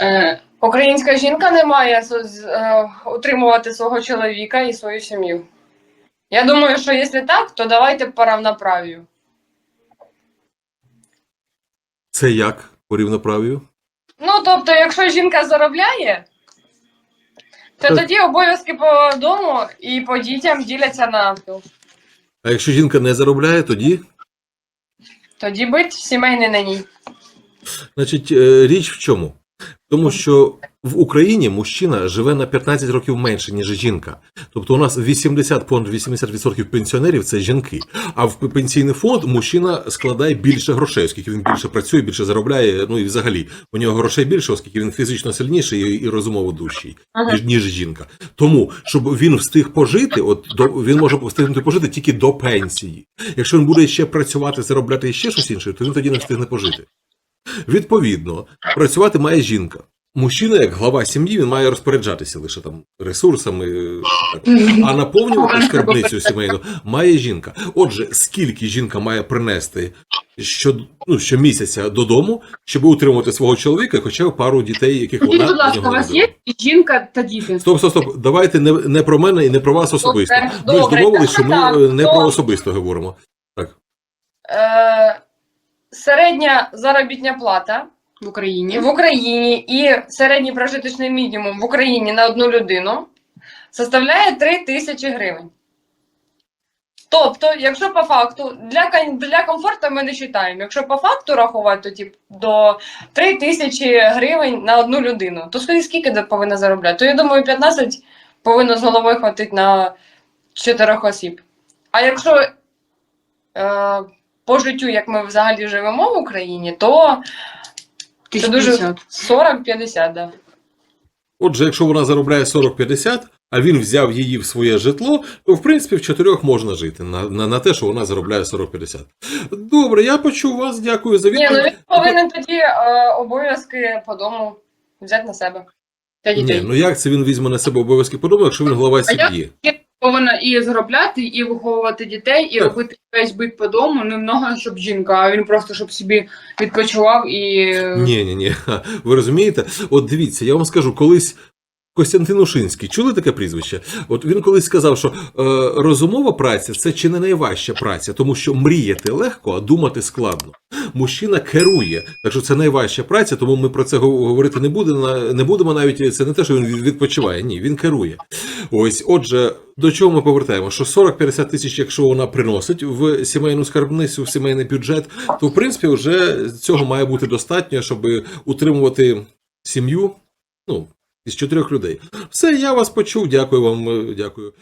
Е, Українська жінка не має з- е, утримувати свого чоловіка і свою сім'ю. Я думаю, що якщо так, то давайте по равноправію. Це як по рівноправію? Ну, тобто, якщо жінка заробляє, то Так. тоді обов'язки по дому і по дітям діляться навпіл. А якщо жінка не заробляє, тоді? Тоді бить сімейний на ній. Значить, е, річ в чому? Тому що в Україні мужчина живе на 15 років менше, ніж жінка. Тобто у нас 80, понад 80% пенсіонерів це жінки. А в пенсійний фонд мужчина складає більше грошей, оскільки він більше працює, більше заробляє. Ну і взагалі у нього грошей більше, оскільки він фізично сильніший і, і розумово дужчий, Ага. ніж, ніж жінка. Тому, щоб він встиг пожити, от до він може встигнути пожити тільки до пенсії. Якщо він буде ще працювати, заробляти ще щось інше, то він тоді не встигне пожити. Відповідно, працювати має жінка. Мужчина, як глава сім'ї, він має розпоряджатися лише там ресурсами, а наповнювати скарбницю сімейну має жінка. Отже, скільки жінка має принести що, ну, щомісяця додому, щоб утримувати свого чоловіка, хоча б пару дітей, яких Скажіть, вона будь ласка, у вас є жінка та діти? Стоп, стоп, стоп. Давайте не, не про мене і не про вас особисто. Добре, Ми ж добре. домовились, що ми Так, е, не про особисто говоримо. Е, середня заробітня плата В Україні. в Україні і середній прожиточний мінімум в Україні на одну людину составляє 3 тисячі гривень. Тобто, якщо по факту, для, для комфорту ми не вважаємо, якщо по факту рахувати, то тип, до 3 тисячі гривень на одну людину, то скільки повинна заробляти? То я думаю, 15 повинно з головою хватити на 4 осіб. А якщо е, по життю, як ми взагалі живемо в Україні, то це дуже 1050. 40-50, да. Отже, якщо вона заробляє 40-50, а він взяв її в своє житло, то в принципі в чотирьох можна жити на, на, на те, що вона заробляє 40-50. Добре, я почув вас, дякую за Ні, ну відповідь. він повинен тоді е, обов'язки по дому взяти на себе. Та Ні, ну як це він візьме на себе обов'язки по дому, якщо він глава А я- сім'ї? Повинна і заробляти, і виховувати дітей, і робити весь бит по дому, не много, щоб жінка, а він просто щоб собі відпочивав і. Ні, ні, ні. Ви розумієте? От дивіться, я вам скажу, колись. Костянтин Ушинський, чули таке прізвище? От він колись сказав, що е, розумова праця це чи не найважча праця, тому що мріяти легко, а думати складно. Мужчина керує, так що це найважча праця, тому ми про це говорити не будемо. Не будемо навіть це не те, що він відпочиває. Ні, він керує. Ось, отже, до чого ми повертаємо? Що 40-50 тисяч, якщо вона приносить в сімейну скарбницю, в сімейний бюджет, то в принципі вже цього має бути достатньо, щоб утримувати сім'ю. Ну, із чотирьох людей. Все, я вас почув. Дякую вам. е, Дякую.